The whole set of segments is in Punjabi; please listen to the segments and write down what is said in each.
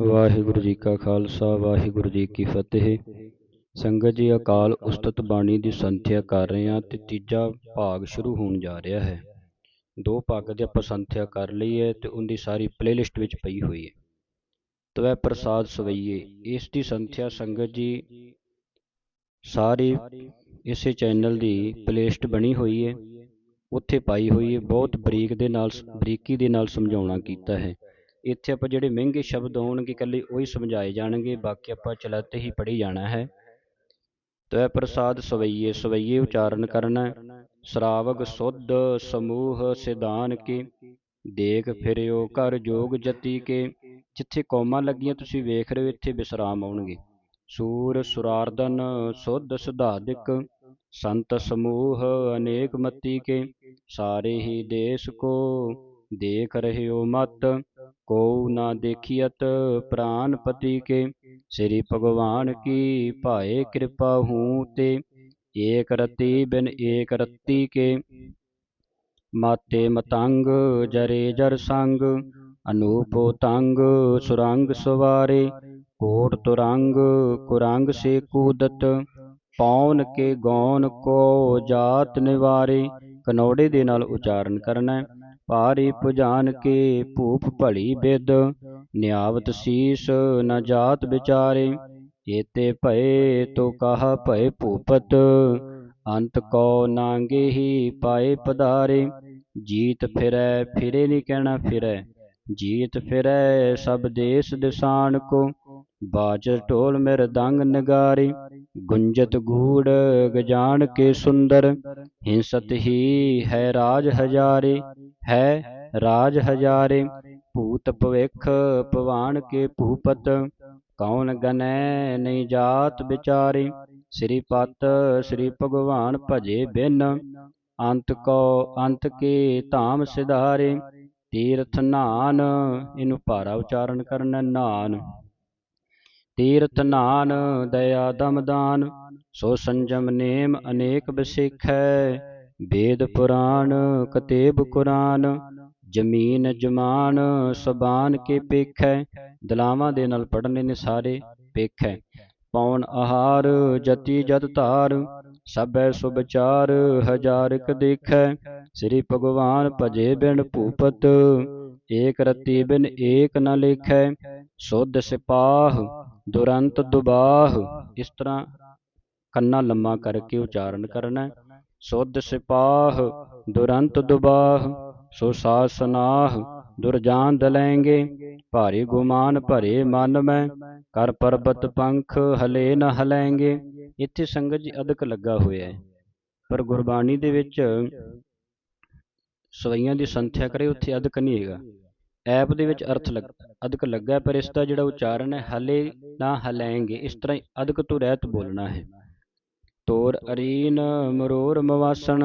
ਵਾਹਿਗੁਰੂ ਜੀ ਕਾ ਖਾਲਸਾ, ਵਾਹਿਗੁਰੂ ਜੀ ਕੀ ਫਤਿਹ। ਸੰਗਤ ਜੀ, ਅਕਾਲ ਉਸਤਤ ਬਾਣੀ ਦੀ ਸੰਥਿਆ ਕਰ ਰਹੇ ਹਾਂ ਤੇ ਤੀਜਾ ਭਾਗ ਸ਼ੁਰੂ ਹੋਣ ਜਾ ਰਿਹਾ ਹੈ। ਦੋ ਭਾਗ ਦੀ ਆਪਾਂ ਸੰਥਿਆ ਕਰ ਲਈ ਹੈ ਤੇ ਉਹਦੀ ਸਾਰੀ ਪਲੇਲਿਸਟ ਵਿੱਚ ਪਈ ਹੋਈ ਹੈ। ਤਵੈ ਪ੍ਰਸਾਦ ਸਵਈਏ, ਇਸ ਦੀ ਸੰਥਿਆ ਸੰਗਤ ਜੀ, ਸਾਰੀ ਇਸੇ ਚੈਨਲ ਦੀ ਪਲੇਲਿਸਟ ਬਣੀ ਹੋਈ ਹੈ। ਉੱਥੇ ਪਾਈ ਹੋਈ ਹੈ, ਬਹੁਤ ਬਰੀਕ ਦੇ ਨਾਲ, ਬਰੀਕੀ ਦੇ ਨਾਲ ਸਮਝਾਉਣਾ ਕੀਤਾ ਹੈ। ਇੱਥੇ ਆਪਾਂ ਜਿਹੜੇ ਮਹਿੰਗੇ ਸ਼ਬਦ ਹੋਣਗੇ ਇਕੱਲੇ ਉਹੀ ਸਮਝਾਏ ਜਾਣਗੇ, ਬਾਕੀ ਆਪਾਂ ਚਲਾਤੇ ਹੀ ਪੜ੍ਹੀ ਜਾਣਾ ਹੈ। ਤੈ ਪ੍ਰਸਾਦ ਸਵਈਏ ਸਵਈਏ ਉਚਾਰਨ ਕਰਨਾ, ਸ਼ਰਾਵਗ ਸੁਧ ਸਮੂਹ ਸਿਧਾਨ ਕੇ, ਦੇਖ ਫਿਰਿਓ ਕਰ ਜੋਗ ਜਤੀ ਕੇ, ਜਿੱਥੇ ਕੌਮਾਂ ਲੱਗੀਆਂ ਤੁਸੀਂ ਵੇਖ ਰਹੇ ਹੋ, ਇੱਥੇ ਵਿਸਰਾਮ ਆਉਣਗੇ। ਸੂਰ ਸੁਰਾਰਦਨ ਸੁਧ ਸੁਧਾਦਿਕ, ਸੰਤ ਸਮੂਹ ਅਨੇਕ ਮਤੀ ਕੇ, ਸਾਰੇ ਹੀ ਦੇਸ਼ ਕੋ ਦੇਖ ਰਹਿਓ ਮਤ ਕੋ ਨਾ ਦੇਖੀਅਤ ਪ੍ਰਾਨਪਤੀ ਕੇ। ਸ੍ਰੀ ਭਗਵਾਨ ਕੀ ਭਾਏ ਕਿਰਪਾ ਹੂੰ ਤੇ, ਏਕ ਰਤੀ ਬਿਨ ਏਕ ਰਤੀ ਕੇ। ਮਾਤੇ ਮਤੰਗ, ਜਰੇ ਜਰ ਸੰਗ, ਅਨੂਪੋ ਤੰਗ, ਸੁਰੰਗ ਸਵਾਰੇ। ਕੋਟ ਤੁਰੰਗ, ਕੁਰੰਗ ਸੇ ਕੂਦਤ ਪੌਨ ਕੇ ਗੌਨ ਕੋ ਜਾਤ ਨਿਵਾਰੇ। ਕਨੌੜੇ ਦੇ ਨਾਲ ਉਚਾਰਨ ਕਰਨਾ। ਹੈ ਪਾਰੀ ਪੁਜਾਨ ਕੇ ਭੂਪ ਭਲੀ ਬਿਦ ਨਿਆਵਤ ਸੀਸ ਨ ਜਾਤ ਵਿਚਾਰੇ। ਏਤੇ ਭਏ ਤੋ ਕਹਾ ਭਏ ਭੂਪਤ। ਅੰਤ ਕੋ ਨਾਂਗੇ ਹੀ ਪਾਏ ਪਧਾਰੇ। ਜੀਤ ਫਿਰੈ ਫਿਰੇ ਨਹੀਂ ਕਹਿਣਾ ਫਿਰੈ। ਜੀਤ ਫਿਰੈ ਸਭ ਦੇਸ ਦਿਸਾਨ ਕੋ। ਬਾਜ ਢੋਲ ਮਿਰਦੰਗ ਨਗਾਰੀ। ਗੁੰਜਤ ਗੂੜ ਗਜਾਨ ਕੇ ਸੁੰਦਰ। ਹਿੰਸਤ ਹੀ ਹੈ ਰਾਜ ਹਜ਼ਾਰੇ। ਹੈ, ਰਾਜ ਹਜ਼ਾਰੇ, ਭੂਤ ਭਵਿਖ, ਭਵਾਨ ਕੇ ਭੂਪਤ, ਕੌਣ ਗਨੈ ਨਹੀਂ ਜਾਤ ਵਿਚਾਰੇ, ਸ੍ਰੀ ਪਤ, ਸ੍ਰੀ ਭਗਵਾਨ ਭਜੇ ਬਿਨ, ਅੰਤ ਕੋ ਅੰਤ ਕੇ ਧਾਮ ਸਿਧਾਰੇ, ਤੀਰਥ ਨਾਨ, ਇਹਨੂੰ ਭਾਰਾ ਉਚਾਰਨ ਕਰਨਾ ਨਾਨ। ਤੀਰਥ ਨਾਨ, ਦਇਆ ਦਮਦਾਨ, ਸੋ ਸੰਜਮ ਨੇਮ ਅਨੇਕ ਬਸਿਖੈ ਵੇਦ ਪੁਰਾਣ, ਕਤੇਬ ਕੁਰਾਨ, ਜ਼ਮੀਨ ਜਮਾਨ, ਸਬਾਨ ਕੇ ਪੇਖੈ, ਦਲਾਵਾਂ ਦੇ ਨਾਲ ਪੜਨੇ ਨੇ ਸਾਰੇ ਪੇਖੈ। ਪੌਣ ਆਹਾਰ, ਜਤੀ ਜਤ ਧਾਰ ਸਭੈ ਸੁਬਚਾਰ ਹਜ਼ਾਰਕ ਦੇਖੈ। ਸ੍ਰੀ ਭਗਵਾਨ ਭਜੇ ਬਿਨ ਭੂਪਤ, ਏਕ ਰਤੀ ਬਿਨ ਏਕ ਨ ਲੇਖੈ। ਸੁਧ ਸਿਪਾਹ, ਦੁਰੰਤ ਦੁਬਾਹ, ਇਸ ਤਰ੍ਹਾਂ ਕੰਨਾ ਲੰਮਾ ਕਰਕੇ ਉਚਾਰਨ ਕਰਨਾ। ਸੁਧ ਸਿਪਾਹ, ਦੁਰੰਤ ਦੁਬਾਹ, ਸੋ ਸਾਸਨਾਹ ਦੁਰਜਾਨ ਦਲੈਂਗੇ। ਭਾਰੀ ਗੁਮਾਨ ਭਰੇ ਮਨ ਮੈਂ, ਕਰ ਪਰਬਤ ਪੰਖ ਹਲੇ ਨ ਹਲੈਂਗੇ। ਇੱਥੇ ਸੰਗਤ ਜੀ ਅਦਕ ਲੱਗਾ ਹੋਇਆ ਹੈ। ਪਰ ਗੁਰਬਾਣੀ ਦੇ ਵਿੱਚ ਸਵਈਆਂ ਦੀ ਸੰਥਿਆ ਕਰੇ, ਉੱਥੇ ਅਦਕ ਨਹੀਂ ਹੈਗਾ। ਐਪ ਦੇ ਵਿੱਚ ਅਰਥ ਲੱਗ, ਅਦਕ ਲੱਗਾ ਪਰ ਇਸ ਦਾ ਜਿਹੜਾ ਉਚਾਰਨ ਹੈ, ਹਲੇ ਨਾ ਹਲੈਂਗੇ। ਇਸ ਤਰ੍ਹਾਂ ਅਦਕ ਤੋਂ ਰਹਿਤ ਬੋਲਣਾ ਹੈ। ਤੋਰ ਅਰੀਨ ਮਰੋਰ ਮਵਾਸਣ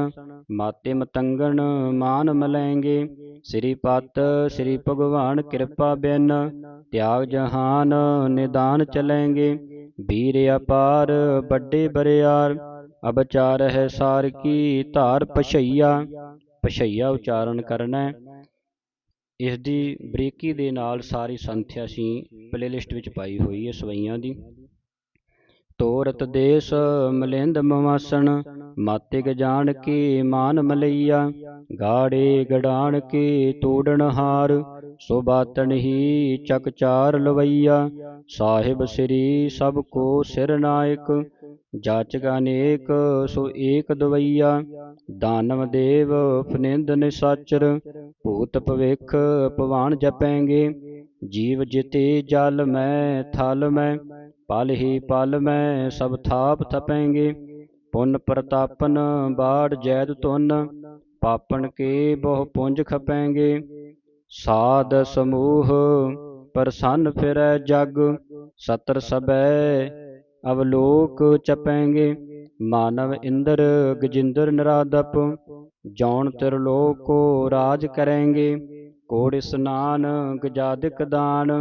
ਮਾਤੇ ਮਤੰਗਣ ਮਾਨ ਮਲੈਂਗੇ। ਸ੍ਰੀ ਪਤ ਸ੍ਰੀ ਭਗਵਾਨ ਕਿਰਪਾ ਬਿਨ ਤਿਆਗ ਜਹਾਨ ਨਿਦਾਨ ਚਲੈਂਗੇ। ਵੀਰ ਅਪਾਰ ਵੱਡੇ ਬਰਿਆਰ ਅਬਚਾਰ ਹੈ ਸਾਰ ਕੀ ਧਾਰ ਪਛਈਆ। ਪਛਈਆ ਉਚਾਰਨ ਕਰਨਾ। ਹੈ ਇਸ ਦੀ ਬਰੀਕੀ ਦੇ ਨਾਲ ਸਾਰੀ ਸੰਥਿਆ ਅਸੀਂ ਪਲੇਲਿਸਟ ਵਿੱਚ ਪਾਈ ਹੋਈ ਹੈ ਸਵਈਆਂ ਦੀ। ਤੋਰਤ ਦੇਸ ਮਲਿੰਦ ਮਵਾਸਣ, ਮਾਤਿਕ ਜਾਣ ਕੇ ਮਾਨ ਮਲਈਆ, ਗਾੜੇ ਗੜਾਣ ਕੇ ਤੋੜਨ ਹਾਰ ਸੋ ਬਾਤਨ ਹੀ ਚਕਚਾਰ ਲਵਈਆ, ਸਾਹਿਬ ਸ੍ਰੀ ਸਭ ਕੋ ਸਿਰ ਨਾਇਕ, ਜਾਚਕ ਅਨੇਕ ਸੋ ਏਕ ਦਵਈਆ, ਦਾਨਵ ਦੇਵ ਫਨਿੰਦ ਨਿਸਾਚਰ, ਭੂਤ ਭਵਿਖ ਭਵਾਨ ਜਪੈਂਗੇ, ਜੀਵ ਜਿਤੇ ਜਲ ਮੈਂ ਥਲ ਮੈਂ ਪਲ ਹੀ ਪਲ ਮੈਂ, ਸਭ ਥਾਪ ਥਪੈਂਗੇ। ਪੁੰਨ ਪ੍ਰਤਾਪਨ, ਬਾੜ ਜੈਦ ਤੁਨ ਪਾਪਣ ਕੇ ਬਹੁ ਪੁੰਜ ਖਪੈਂਗੇ। ਸਾਧ ਸਮੂਹ, ਪ੍ਰਸੰਨ ਫਿਰੈ ਜਗ, ਸਤਰ ਸਬੈ ਅਵਲੋਕ ਚਪੈਂਗੇ। ਮਾਨਵ ਇੰਦਰ, ਗਜਿੰਦਰ ਨਰਾਦਪ ਜੌਣ ਤਿਰਲੋਕ ਕੋ ਰਾਜ ਕਰੇਂਗੇ। ਕੋੜ ਇਸਨਾਨ ਗਜਾਦਿਕ ਦਾਨ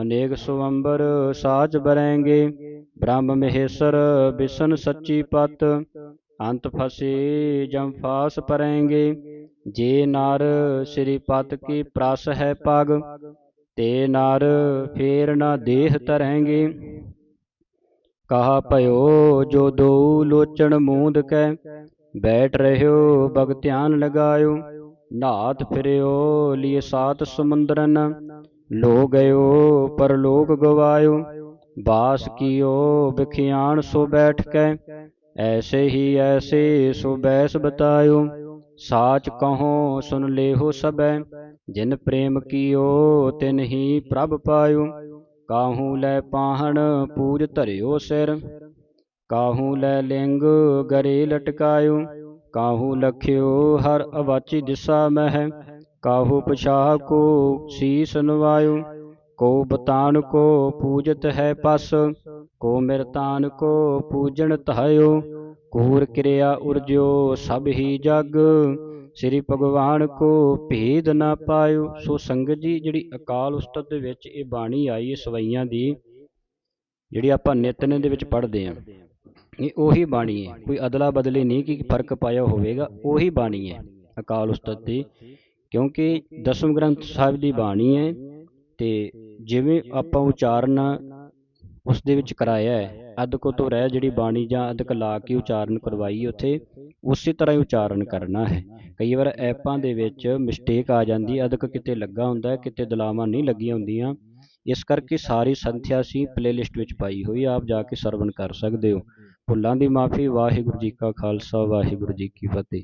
ਅਨੇਕ ਸੁਵੰਬਰ ਸਾਜ ਬਰੈਂਗੇ, ਬ੍ਰਹਮ ਮਹੇਸ਼ਰ ਵਿਸ਼ਨ ਸੱਚੀ ਪਤ, ਅੰਤ ਫਸੇ ਜਮ ਫਾਸ ਪਰੈਂਗੇ। ਜੇ ਨਰ ਸ੍ਰੀ ਪਤ ਕੀ ਪ੍ਰਸ ਹੈ ਪਗ, ਤੇ ਨਰ ਫੇਰ ਨਾ ਦੇਹ ਧਰੈਂਗੇ ਕਹਾ ਭਇਓ ਜੋ ਦੋ ਲੋਚਣ ਮੂੰਦ ਕੈ, ਬੈਠ ਰਹਿਓ ਬਗ ਧਿਆਨ ਲਗਾਇਓ। ਨਾਥ ਫਿਰਿਓ ਲਿਏ ਸਾਤ ਸਮੁੰਦਰਨ ਲੋ ਗਇਓ ਪਰਲੋਕ ਗਵਾਇਓ। ਬਾਸ ਕੀਓ ਬਿਖਿਆਣ ਸੋ ਬੈਠ ਕੈ ਐਸੇ ਹੀ ਐਸੇ ਸੋ ਬੈਸ ਬਤਾਇਓ। ਸਾਚ ਕਹੋ, ਸੁਨ ਲੇਹੋ ਸਬੈ ਜਿਨ ਪ੍ਰੇਮ ਕੀਓ, ਤਿਨ ਹੀ ਪ੍ਰਭ ਪਾਇਓ। ਕਾਹੂ ਲੈ ਪਾਹਣ, ਪੂਜ ਧਰਿਓ ਸਿਰ। ਕਾਹੂ ਲੈ ਲਿੰਗ, ਗਰੇ ਲਟਕਾਇਓ। ਕਾਹੂ ਲਖਿਓ, ਹਰ ਅਵਾਚੀ ਦਿਸਾ ਮਹਿ। ਕਾਹੂ ਪਛਾਹ ਕੋ ਸੀਸ ਨਵਾਇਓ ਕੋ ਬਤਾਨ ਕੋ ਪੂਜਤ ਹੈ ਪਸ ਕੋ ਮਿਰਤਾਨ ਕੋ ਪੂਜਣ ਧਾਇਓ ਕੂਰ ਕਿਰਿਆ ਉਰਜਿਓ ਸਭ ਹੀ ਜਗ। ਸ੍ਰੀ ਭਗਵਾਨ ਕੋ ਭੇਦ ਨਾ ਪਾਇਓ ਸੋ ਸੰਗਤ ਜੀ ਜਿਹੜੀ ਅਕਾਲ ਉਸਤਤ ਦੇ ਵਿੱਚ ਇਹ ਬਾਣੀ ਆਈ ਹੈ ਸਵਈਆਂ ਦੀ ਜਿਹੜੀ ਆਪਾਂ ਨਿਤਨੇ ਦੇ ਵਿੱਚ ਪੜ੍ਹਦੇ ਆਂ ਇਹ ਉਹੀ ਬਾਣੀ ਹੈ। ਕੋਈ ਅਦਲਾ ਬਦਲੀ ਨਹੀਂ ਕਿ ਫ਼ਰਕ ਪਾਇਆ ਹੋਵੇਗਾ ਉਹੀ ਬਾਣੀ ਹੈ ਅਕਾਲ ਉਸਤਤ ਦੀ। ਕਿਉਂਕਿ ਦਸਮ ਗ੍ਰੰਥ ਸਾਹਿਬ ਦੀ ਬਾਣੀ ਹੈ ਤੇ ਜਿਵੇਂ ਆਪਾਂ ਉਚਾਰਨ ਉਸ ਦੇ ਵਿੱਚ ਕਰਾਇਆ ਹੈ ਅਦਕੋ ਤੋਂ ਰਹਿ ਜਿਹੜੀ ਬਾਣੀ ਜਾਂ ਅਦਕ ਲਾ ਕੇ ਉਚਾਰਨ ਕਰਵਾਈ ਉੱਥੇ, ਉਸੇ ਤਰ੍ਹਾਂ ਹੀ ਉਚਾਰਨ ਕਰਨਾ ਹੈ। ਕਈ ਵਾਰ ਐਪਾਂ ਦੇ ਵਿੱਚ ਮਿਸਟੇਕ ਆ ਜਾਂਦੀ ਅਦਕ ਕਿਤੇ ਲੱਗਾ ਹੁੰਦਾ, ਕਿਤੇ ਦਲਾਵਾਂ ਨਹੀਂ ਲੱਗੀਆਂ ਹੁੰਦੀਆਂ। ਇਸ ਕਰਕੇ ਸਾਰੀ ਸੰਥਿਆ ਸੀ ਪਲੇਲਿਸਟ ਵਿੱਚ ਪਾਈ ਹੋਈ ਆਪ ਜਾ ਕੇ ਸਰਵਣ ਕਰ ਸਕਦੇ ਹੋ। ਭੁੱਲਾਂ ਦੀ ਮਾਫੀ, ਵਾਹਿਗੁਰੂ ਜੀ ਕਾ ਖਾਲਸਾ, ਵਾਹਿਗੁਰੂ ਜੀ ਕੀ ਫਤਿਹ।